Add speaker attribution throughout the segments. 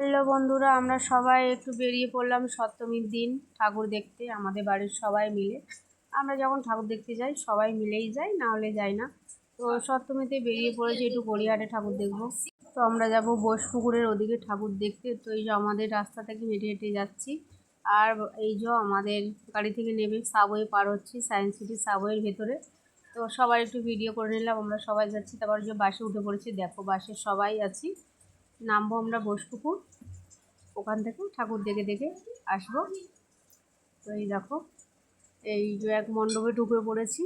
Speaker 1: Hello বন্ধুরা, আমরা সবাই একটু বেরিয়ে পড়লাম সপ্তমীর দিন ঠাকুর দেখতে, আমাদের বাড়ির সবাই মিলে। আমরা যখন ঠাকুর দেখতে যাই, সবাই মিলেই যাই, না হলে যাই না। তো সপ্তমীতে বেরিয়ে পড়েছি একটু গড়িয়াহাটে ঠাকুর দেখব। তো আমরা যাব বোসপুকুরের ওদিকে ঠাকুর দেখতে। তো এই যে আমাদের রাস্তা থেকে হেঁটে হেঁটে যাচ্ছি। আর এই যে আমাদের গাড়ি থেকে নেমে সাবওয়ে পার হচ্ছি সায়েন্স সিটি সাবওয়ের ভেতরে। তো সবাই একটু ভিডিও করে নিলাম, আমরা সবাই যাচ্ছি। তারপর যে বাসে উঠে পড়েছি, দেখো বাসে সবাই আছি। নামবো আমরা বোসপুকুর। ওখান থেকে ঠাকুর দেখে দেখে আসব। তো এই দেখো, এই যে এক মণ্ডপে ঢুকে পড়েছি।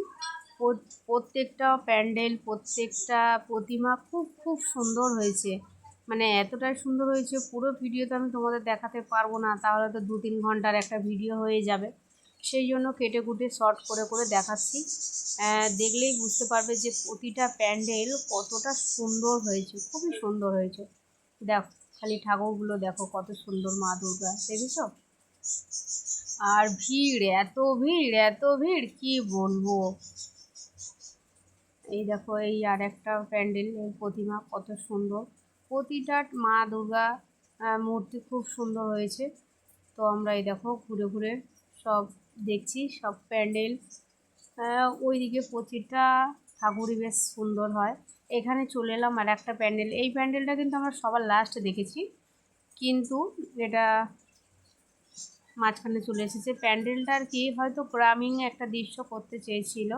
Speaker 1: প্রত্যেকটা প্যান্ডেল, প্রত্যেকটা প্রতিমা খুব খুব সুন্দর হয়েছে। মানে এতটাই সুন্দর হয়েছে, পুরো ভিডিও তো আমি তোমাদের দেখাতে পারব না। তাহলে তো দু তিন ঘণ্টার একটা ভিডিও হয়ে যাবে। সেই জন্য কেটে কুটে শর্ট করে করে দেখাচ্ছি। দেখলেই বুঝতে পারবে যে প্রতিটা প্যান্ডেল কতটা সুন্দর হয়েছে, খুবই সুন্দর হয়েছে। দেখো খালি ঠাকুরগুলো দেখো, কত সুন্দর মা দুর্গা, দেখেছ? আর ভিড়, এত ভিড় এত ভিড়, কি বলব? এই দেখো, এই আর একটা প্যান্ডেল প্রতিমা কত সুন্দর। প্রতিটা মা দুর্গা মূর্তি খুব সুন্দর হয়েছে। তো আমরা এই দেখো, ঘুরে ঘুরে সব দেখছি, সব প্যান্ডেল। ওইদিকে প্রতিটা ঠাকুরই বেশ সুন্দর হয়। এখানে চলে এলাম আর একটা প্যান্ডেল। এই প্যান্ডেলটা কিন্তু আমরা সবার লাস্টে দেখেছি। কিন্তু এটা মাঝখানে চলে এসেছে। প্যান্ডেলটা আর কি হয়তো গ্রামীণ একটা দৃশ্য করতে চেয়েছিল,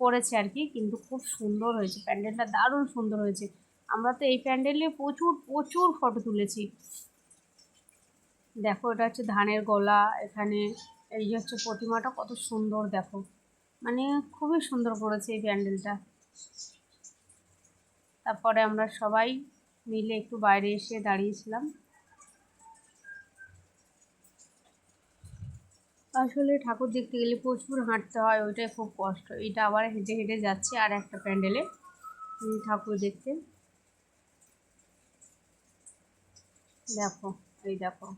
Speaker 1: করেছে আর কি, কিন্তু খুব সুন্দর হয়েছে। প্যান্ডেলটা দারুণ সুন্দর হয়েছে। আমরা তো এই প্যান্ডেলে প্রচুর প্রচুর ফটো তুলেছি। দেখো, এটা হচ্ছে ধানের গলা, এখানে এই যে হচ্ছে প্রতিমাটা কত সুন্দর, দেখো। মানে খুবই সুন্দর করেছে এই প্যান্ডেলটা। তারপরে আমরা সবাই মিলে একটু বাইরে এসে দাঁড়িয়েছিলাম। আসলে ঠাকুর দেখতে গেলে প্রচুর হাঁটতে হয়, ওইটাই খুব কষ্ট। এটা আবার হেঁটে হেঁটে যাচ্ছে আর একটা প্যান্ডেলে ঠাকুর দেখতে। দেখো, এই দেখো,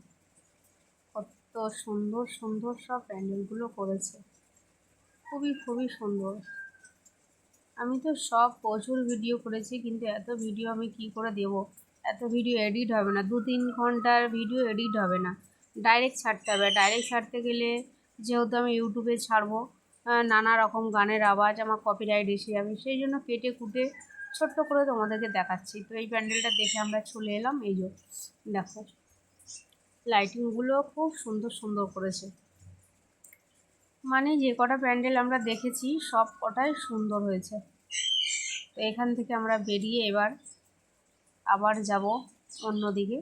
Speaker 1: কত সুন্দর সুন্দর সব প্যান্ডেলগুলো করেছে। খুবই খুবই সুন্দর। আমি তো সব প্রচুর ভিডিও করেছি, কিন্তু এত ভিডিও আমি কি করে দেব? এত ভিডিও এডিট হবে না দু তিন ঘণ্টার ভিডিও এডিট হবে না। ডাইরেক্ট ছাড়তে হবে ডাইরেক্ট ছাড়তে গেলে যেহেতু আমি ইউটিউবে ছাড়বো নানা রকম গানের আওয়াজ, আমার কপিরাইট এসে যাবে, সেই জন্য কেটে কুটে ছোট্ট করে তোমাদেরকে দেখাচ্ছি। তো এই প্যান্ডেলটা দেখে আমরা চলে এলাম, এই যে দেখো। লাইটিংগুলো খুব সুন্দর সুন্দর করেছে। মানে যে কটা প্যান্ডেল আমরা দেখেছি, সব কটাই সুন্দর হয়েছে। তো এখান থেকে আমরা বেরিয়ে এবার আবার যাব অন্যদিকে।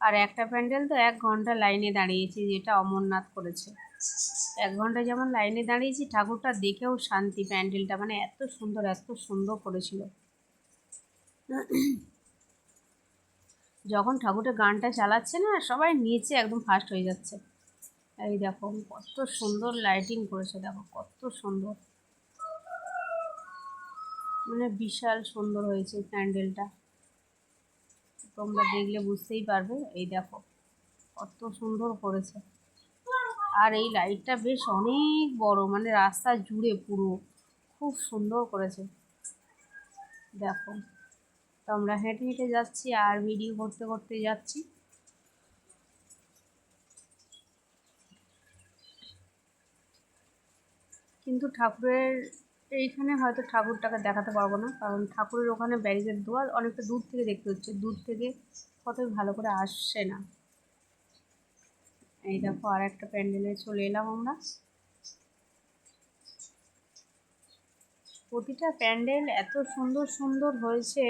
Speaker 1: আর একটা প্যান্ডেল তো এক ঘণ্টা লাইনে দাঁড়িয়েছি, যেটা অমরনাথ করেছে। এক ঘণ্টা যেমন লাইনে দাঁড়িয়েছি, ঠাকুরটা দেখেও শান্তি প্যান্ডেলটা মানে এত সুন্দর এত সুন্দর করেছিল। যখন ঠাকুরটা গানটা চালাচ্ছে না, সবাই নিচে একদম ফার্স্ট হয়ে যাচ্ছে। এই দেখো, কত সুন্দর লাইটিং করেছে, দেখো, কত সুন্দর। মানে বিশাল সুন্দর হয়েছে প্যান্ডেলটা তোমরা দেখলে বুঝতেই পারবে, এই দেখো, কত সুন্দর করেছে। আর এই লাইটটা বেশ অনেক বড় মানে রাস্তা জুড়ে পুরো, খুব সুন্দর করেছে। দেখো, তো আমরা হেঁটে হেঁটে যাচ্ছি, আর ভিডিও করতে করতে যাচ্ছি। কিন্তু ঠাকুরের এইখানে হয়তো ঠাকুরটাকে দেখাতে পারব না। কারণ ঠাকুরের ওখানে ব্যারিকেড দেওয়া অনেকটা দূর থেকে দেখতে হচ্ছে। দূর থেকে কতই ভালো করে আসছে না। এই দেখো আর একটা প্যান্ডেলে চলে এলাম আমরা। প্রতিটা প্যান্ডেল এত সুন্দর সুন্দর হয়েছে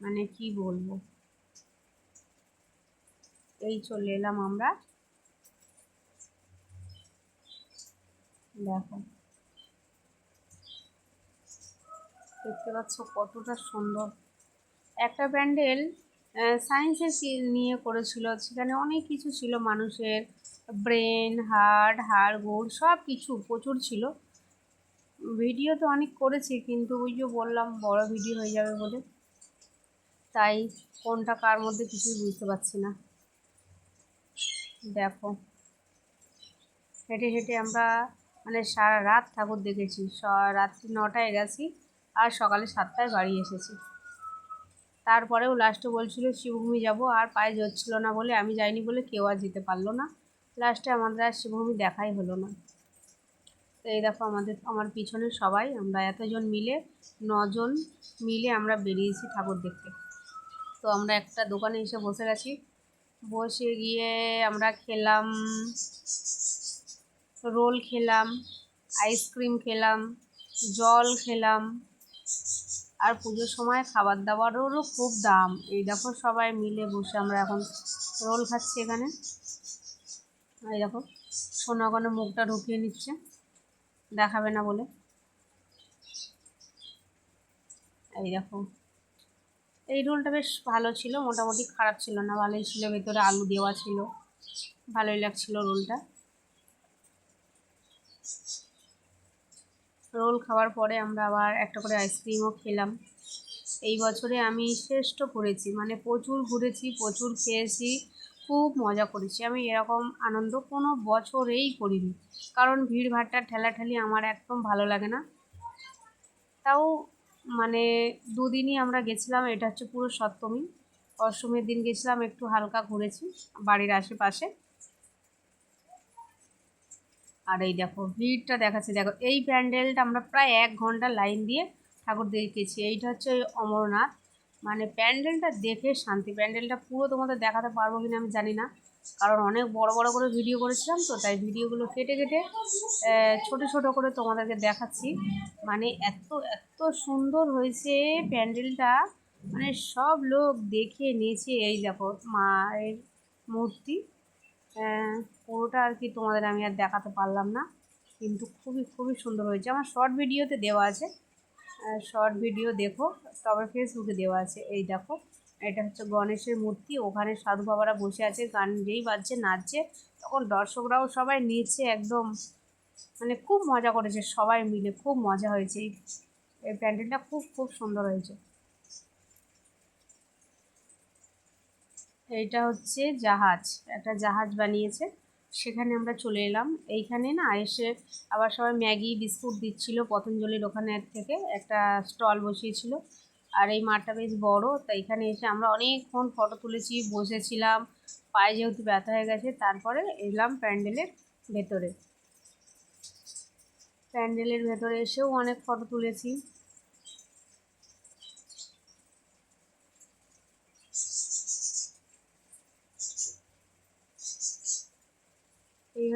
Speaker 1: মানে কি বলব? এই চলে এলাম আমরা। দেখো। দেখতে পাচ্ছ কতটা সুন্দর। একটা প্যান্ডেল সায়েন্সের নিয়ে করেছিল। সেখানে অনেক কিছু ছিল মানুষের। ব্রেন, হার্ট, হাড়, গোড়, সব কিছু প্রচুর ছিল। ভিডিও তো অনেক করেছি, কিন্তু ওই যে বললাম, বড় ভিডিও হয়ে যাবে বলে। তাই কোনটা কার মধ্যে কিছুই বুঝতে পারছি না। দেখো। হেঁটে হেঁটে আমরা মানে সারা রাত ঠাকুর দেখেছি। রাত্রি নটায় গেছি। আর সকালে সাতটায় বাড়ি এসেছি। তারপরেও লাস্টে বলছিল, শিবভূমি যাব। আর পায়ে যাচ্ছিল না বলে আমি যাইনি বলে কেউ আর যেতে পারল না। লাস্টে আমাদের আর শিবভূমি দেখাই হলো না। তো এই দেখো আমাদের, আমার পিছনে সবাই, আমরা এতজন মিলে, নজন মিলে আমরা বেরিয়েছি ঠাকুর দেখতে। তো আমরা একটা দোকানে এসে বসে গেছি। বসে গিয়ে আমরা খেলাম, রোল খেলাম, আইসক্রিম খেলাম, জল খেলাম আর পুজোর সময় খাবার দাবারেরও খুব দাম। এই দেখো সবাই মিলে বসে আমরা এখন রোল খাচ্ছি এখানে। এই দেখো, সোনা ওখানে মুখটা ঢুকিয়ে নিচ্ছে। দেখাবে না বলে। এই দেখো, এই রোলটা বেশ ভালো ছিল, মোটামুটি খারাপ ছিল না, ভালোই ছিল, ভেতরে আলু দেওয়া ছিল। ভালোই লাগছিল রোলটা। রোল খাওয়ার পরে আমরা আবার একটা করে আইসক্রিমও খেলাম। এই বছরে আমি শ্রেষ্ঠ করেছি মানে প্রচুর ঘুরেছি, প্রচুর খেয়েছি, খুব মজা করেছি। আমি এরকম আনন্দ কোনো বছরেই করিনি, কারণ ভিড় ভাট্টা ঠেলাঠেলি আমার একদম ভালো লাগে না। তাও মানে দুদিনই আমরা গেছিলাম, এটা হচ্ছে পুরো সপ্তমী। অষ্টমীর দিন গেছিলাম, একটু হালকা ঘুরেছি বাড়ির আশেপাশে। আর এই দেখো ভিড়টা দেখাচ্ছে। দেখো, এই প্যান্ডেলটা আমরা প্রায় এক ঘণ্টা লাইন দিয়ে ঠাকুর দেখেছি এইটা হচ্ছে ওই অমরনাথ। মানে প্যান্ডেলটা দেখে শান্তি। প্যান্ডেলটা পুরো তোমাদের দেখাতে পারব কিনা আমি জানি না। কারণ অনেক বড় বড় করে ভিডিও করেছিলাম তো, তাই ভিডিওগুলো কেটে কেটে ছোট ছোট করে তোমাদেরকে দেখাচ্ছি। মানে এত এত সুন্দর হয়েছে প্যান্ডেলটা। মানে সব লোক দেখে নিয়েছে। এই দেখো, মায়ের মূর্তি। পুরোটা আর কি তোমাদের আমি আর দেখাতে পারলাম না। কিন্তু খুবই খুবই সুন্দর হয়েছে। আমার শর্ট ভিডিওতে দেওয়া আছে। শর্ট ভিডিও দেখো তবে ফেসবুকে দেওয়া আছে। এই দেখো, এটা হচ্ছে গণেশের মূর্তি। ওখানে সাধু বাবারা বসে আছে, গান যেই বাজছে, নাচছে। তখন দর্শকরাও সবাই নিচে একদম মানে খুব মজা করেছে সবাই মিলে, খুব মজা হয়েছে। এই প্যান্ডেলটা খুব খুব সুন্দর হয়েছে। এইটা হচ্ছে জাহাজ, একটা জাহাজ বানিয়েছে। সেখানে আমরা চলে এলাম। এইখানে না এসে আবার সবাই ম্যাগি, বিস্কুট দিচ্ছিল পতঞ্জলির ওখানে থেকে, একটা স্টল বসিয়েছিল। আর এই মাঠটা বেশ বড়, তো এখানে এসে আমরা অনেকক্ষণ ফটো তুলেছি, বসেছিলাম। পায়ে যেহেতু ব্যথা হয়ে গেছে, তারপরে এলাম প্যান্ডেলের ভেতরে। প্যান্ডেলের ভেতরে এসেও অনেক ফটো তুলেছি।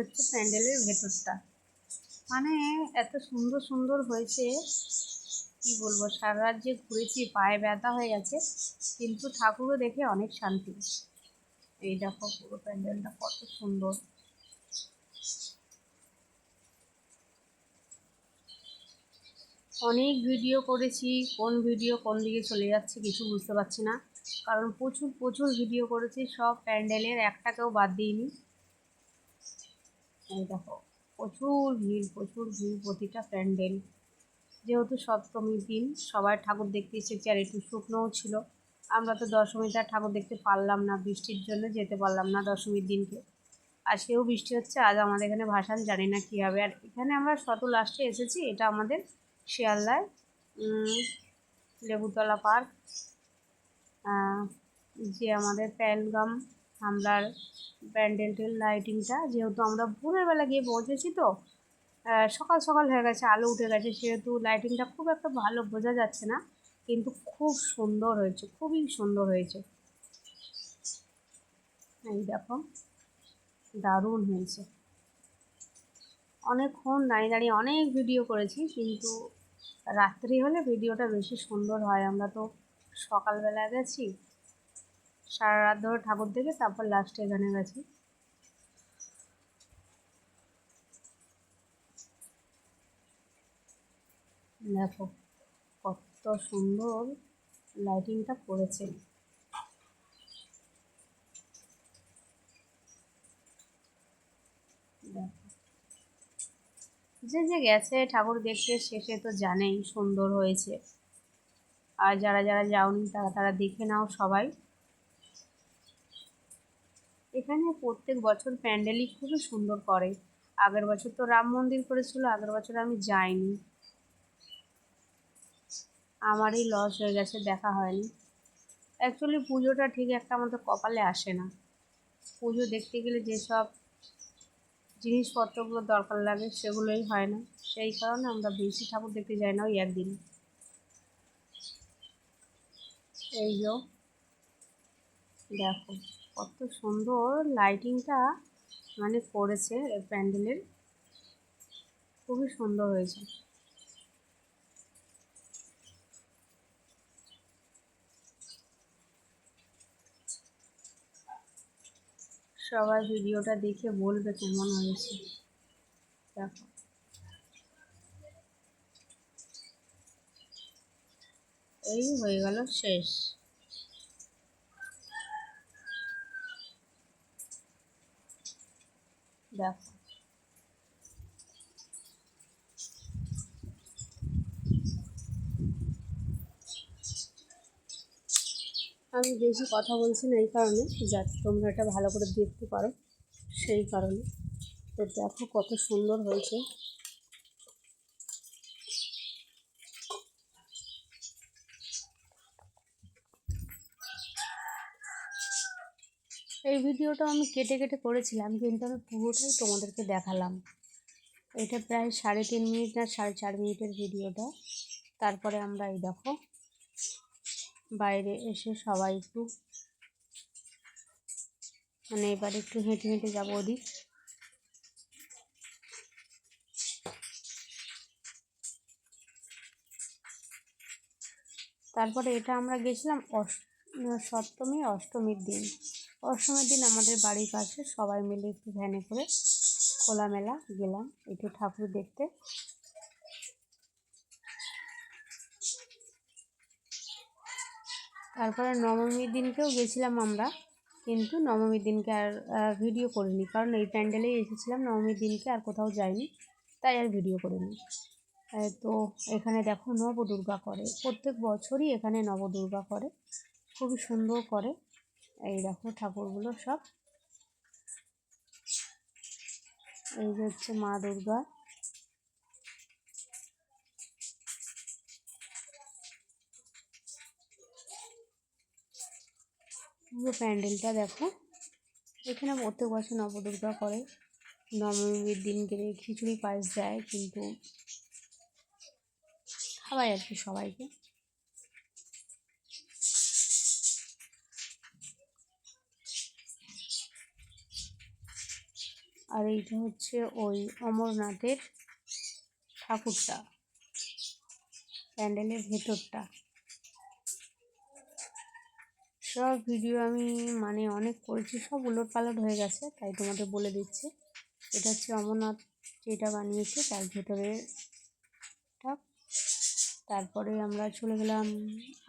Speaker 1: হচ্ছে প্যান্ডেলের ভেতরটা। মানে এত সুন্দর সুন্দর হয়েছে, কি বলব, সারা রাত যে ঘুরেছি, পায়ে ব্যথা হয়ে গেছে, কিন্তু ঠাকুরও দেখে অনেক শান্তি। এই দেখো পুরো প্যান্ডেলটা কত সুন্দর। অনেক ভিডিও করেছি, কোন ভিডিও কোন দিকে চলে যাচ্ছে কিছু বুঝতে পারছি না, কারণ প্রচুর প্রচুর ভিডিও করেছি, সব প্যান্ডেলের একটাকেও বাদ দিইনি। এই দেখো, প্রচুর ভিড় প্রচুর ভিড় প্রতিটা প্যান্ডেল। যেহেতু সপ্তমীর দিন সবাই ঠাকুর দেখতে এসেছে আর একটু শুকনোও ছিল। আমরা তো দশমীটা ঠাকুর দেখতে পারলাম না, বৃষ্টির জন্য যেতে পারলাম না দশমীর দিনকে। আজকেও বৃষ্টি হচ্ছে, আজ আমাদের এখানে ভাসান, জানি না কী হবে। আর এখানে আমরা শত লাস্টে এসেছি, এটা আমাদের শিয়ালদায় লেবুতলা পার্ক। যে আমাদের প্যালগাম হামলার প্যান্ডেলটেল লাইটিংটা, যেহেতু আমরা ভোরের বেলা গিয়ে পৌঁছেছি তো সকাল সকাল হয়ে গেছে, আলো উঠে গেছে, সেহেতু লাইটিংটা খুব একটা ভালো বোঝা যাচ্ছে না, কিন্তু খুব সুন্দর হয়েছে, খুবই সুন্দর হয়েছে। এই দেখো, দারুণ হয়েছে। অনেকক্ষণ দাঁড়িয়ে দাঁড়িয়ে অনেক ভিডিও করেছি, কিন্তু রাত্রি হলে ভিডিওটা বেশি সুন্দর হয়। আমরা তো সকালবেলা গেছি সারা রাত ধরে ঠাকুর দেখে তারপর লাস্টে এখানে গেছি। দেখো, কত সুন্দর লাইটিংটা করেছে যে যে গেছে, ঠাকুর দেখতে শেষে তো জানেই সুন্দর হয়েছে। আর যারা যারা যাওনি, তারা তারা দেখে নাও সবাই। এখানে প্রত্যেক বছর প্যান্ডেলই খুবই সুন্দর করে। আগের বছর তো রাম মন্দির করেছিল, আগের বছর আমি যাইনি। আমারই লস হয়ে গেছে, দেখা হয়নি। অ্যাকচুয়ালি পুজোটা ঠিক একটা আমাদের কপালে আসে না। পুজো দেখতে গেলে যেসব জিনিসপত্রগুলো দরকার লাগে, সেগুলোই হয় না। সেই কারণে আমরা বেশি ঠাকুর দেখতে যাই না ওই একদিন। এই যো, দেখো। কত সুন্দর লাইটিংটা মানে করেছে প্যান্ডেলের। খুবই সুন্দর হয়েছে। সবাই ভিডিওটা দেখে বলবে কেমন হয়েছে। দেখো। এই হয়ে গেল শেষ। দেখো আমি বেশি কথা বলছি না এই কারণে যাতে তোমরা এটা ভালো করে দেখতে পারো, সেই কারণে। তো দেখো কত সুন্দর হয়েছে। এই ভিডিওটা আমি কেটে কেটে করেছিলাম, কিন্তু আমি পুরোটাই তোমাদেরকে দেখালাম। এটা প্রায় সাড়ে তিন মিনিট না সাড়ে চার মিনিটের ভিডিওটা। তারপরে আমরা এই দেখো, বাইরে এসে সবাই একটু মানে এবার একটু হেঁটে হেঁটে যাব ওদিক। তারপরে এটা আমরা গেছিলাম অষ সপ্তমী, অষ্টমীর দিন। অষ্টমীর দিন আমাদের বাড়ির পাশে সবাই মিলে একটু ভ্যানে করে খোলামেলা গেলাম, একটু ঠাকুর দেখতে। তারপরে নবমীর দিনকেও গেছিলাম আমরা, কিন্তু নবমীর দিনকে আর ভিডিও করিনি, কারণ এই প্যান্ডেলেই এসেছিলাম, নবমীর দিনকে আর কোথাও যাইনি, তাই আর ভিডিও করিনি। তো এখানে দেখো নবদুর্গা করে, প্রত্যেক বছরই এখানে নবদুর্গা করে, খুবই সুন্দর করে। এই দেখো ঠাকুরগুলো সব। এই হচ্ছে মা দুর্গা। পুরো প্যান্ডেলটা দেখো। এখানে প্রত্যেক বছর নবদুর্গা করে। নবমীর দিন গেলে খিচুড়ি পায়েস দেয়, কিন্তু খাওয়াই আর কি সবাইকে। আর এইটা হচ্ছে ওই অমরনাথের ঠাকুরটা, প্যান্ডেলের ভেতরটা। সব ভিডিও আমি মানে অনেক করেছি, সব উলট পালট হয়ে গেছে, তাই তোমাদের বলে দিচ্ছি। এটা হচ্ছে অমরনাথ যেটা বানিয়েছে, তার ভেতরে তারপরে আমরা চলে গেলাম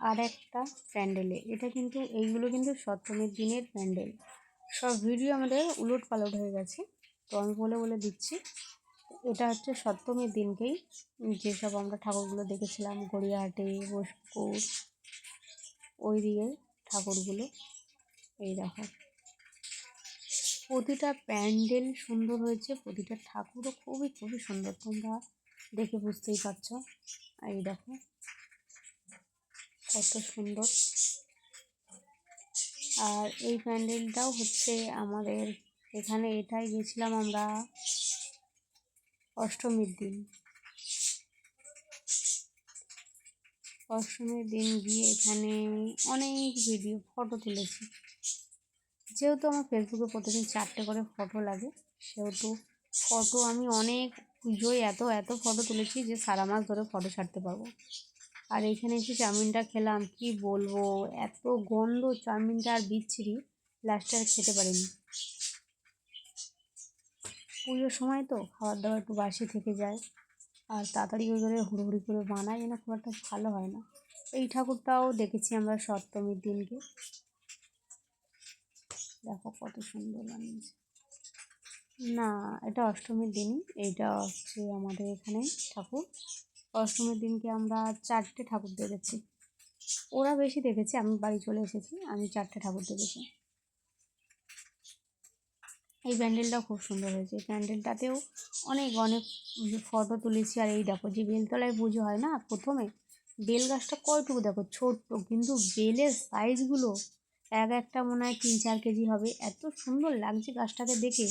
Speaker 1: আর একটা প্যান্ডেলে। এটা কিন্তু, এইগুলো কিন্তু সপ্তমীর দিনের প্যান্ডেল। সব ভিডিও আমাদের উলট পালট হয়ে গেছে। তো আমি বলে বলে দিচ্ছি। এটা হচ্ছে সপ্তমীর দিনকেই যেসব আমরা ঠাকুরগুলো দেখেছিলাম, গড়িয়াহাটে বোসপুর ওই দিকে ঠাকুরগুলো। এই দেখো। প্রতিটা প্যান্ডেল সুন্দর হয়েছে, প্রতিটা ঠাকুরও খুবই খুবই সুন্দর। তোমরা দেখে বুঝতেই পারছ। এই দেখো। কত সুন্দর। আর এই প্যান্ডেলটাও হচ্ছে আমাদের এখানে এটাই গেছিলাম আমরা অষ্টমীর দিন। অষ্টমীর দিন গিয়ে এখানে অনেক ভিডিও ফটো তুলেছি। যেহেতু আমার ফেসবুকে প্রতিদিন চারটে করে ফটো লাগে, সেহেতু ফটো আমি অনেক পুজোয় এত এত ফটো তুলেছি যে সারা মাস ধরে ফটো ছাড়তে পারব। আর এখানে এসে চাউমিনটা খেলাম, কি বলব? এত গন্ধ, চাউমিনটা আর বিচ্ছিরি লাস্টে আর খেতে পারিনি। পুজোর সময় তো খাবার দাবার একটু বাসি থেকে যায়। আর তাড়াতাড়ি ওই করে হুড়োহুড়ি করে বানাই না খুব একটা ভালো হয় না। এই ঠাকুরটাও দেখেছি আমরা সপ্তমীর দিনকে। দেখো কত সুন্দর বানিয়েছে। না, এটা অষ্টমীর দিনই। এইটা হচ্ছে আমাদের এখানে ঠাকুর। অষ্টমীর দিনকে আমরা চারটে ঠাকুর দেখেছি। ওরা বেশি দেখেছে, আমি বাড়ি চলে এসেছি, আমি চারটে ঠাকুর দেখেছি। এই প্যান্ডেলটাও খুব সুন্দর হয়েছে। প্যান্ডেলটাতেও অনেক অনেক ফটো তুলেছি আর এই দেখো যে বেলতলায় পুজো হয় না প্রথমে, বেল গাছটা কয়টুকু দেখো? ছোট্ট, কিন্তু বেলের সাইজগুলো এক একটা মনে হয় তিন চার কেজি হবে। এত সুন্দর লাগছে গাছটাকে দেখে।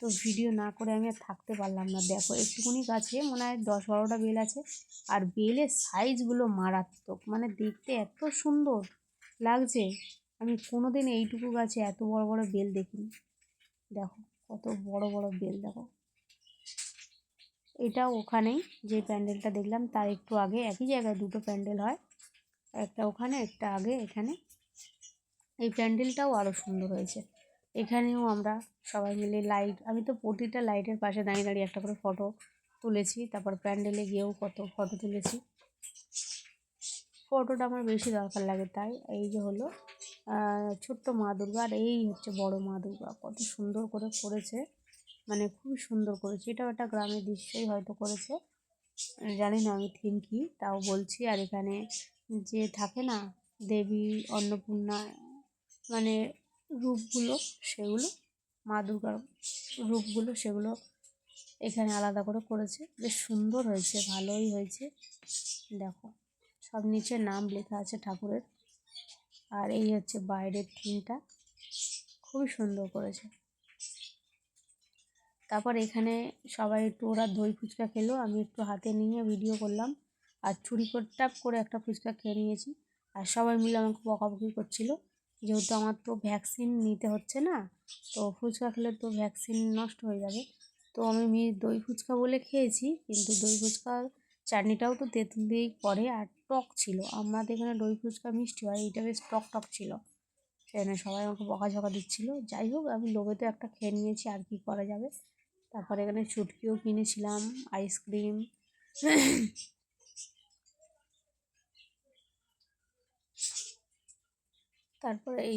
Speaker 1: তো ভিডিও না করে আমি আর থাকতে পারলাম না। দেখো একটুকুনি গাছে মনে হয় দশ বারোটা বেল আছে। আর বেলের সাইজগুলো মারাত্মক। মানে দেখতে এত সুন্দর লাগছে। আমি কোনো দিন এইটুকু গাছে এত বড় বড় বেল দেখিনি। দেখো, কত বড় বড় বেল, দেখো। এটা ওখানেই, যে প্যান্ডেলটা দেখলাম, তার একটু আগে একই জায়গায় দুটো প্যান্ডেল হয়। একটা ওখানে, একটা আগে, এখানে। এই প্যান্ডেলটাও আরও সুন্দর হয়েছে। এখানেও আমরা সবাই মিলে লাইট, আমি তো প্রতিটা লাইটের পাশে দাঁড়িয়ে দাঁড়িয়ে একটা করে ফটো তুলেছি, তারপর প্যান্ডেলে গিয়েও কত ফটো তুলেছি। ফটোটা আমার বেশি দরকার লাগে, তাই এই যে হলো ছোট্ট মা দুর্গা আর এই হচ্ছে বড় মা দুর্গা। কত সুন্দর করে করেছে। মানে খুবই সুন্দর করেছে। এটাও একটা গ্রামের দৃশ্যই হয়তো করেছে। জানি না আমি থিম কি, তাও বলছি। আর এখানে যে থাকে না, দেবী, অন্নপূর্ণা মানে রূপগুলো, সেগুলো, মা দুর্গার রূপগুলো, সেগুলো এখানে আলাদা করে করেছে। বেশ সুন্দর হয়েছে, ভালোই হয়েছে। দেখো, সব নিচে নাম লেখা আছে ঠাকুরের। আর এই হচ্ছে বাইরের থিমটা খুবই সুন্দর করেছে। তারপর এখানে সবাই একটু ওরা দই ফুচকা খেলো, আমি একটু হাতে নিয়ে ভিডিও করলাম। আর চুরি করে টাপ করে একটা ফুচকা খেয়ে নিয়েছি। আর সবাই মিলে আমাকে বকাবকি করছিল। যেহেতু আমার তো ভ্যাকসিন নিতে হচ্ছে না, তো ফুচকা খেলে তো ভ্যাকসিন নষ্ট হয়ে যাবে। তো আমি দই ফুচকা বলে খেয়েছি, কিন্তু দই ফুচকার চাটনিটাও তো তেঁতুল দিয়েই করে। আর টক ছিল। আমাদের এখানে দই ফুচকা মিষ্টি হয়, এইটা বেশ টক টক ছিল। সেখানে সবাই আমাকে বকাঝকা দিচ্ছিল। যাই হোক, আমি লোভে তো একটা খেয়ে নিয়েছি, আর কি করা যাবে? তারপরে এখানে চুটকিও কিনেছিলাম আইসক্রিম তারপরে এই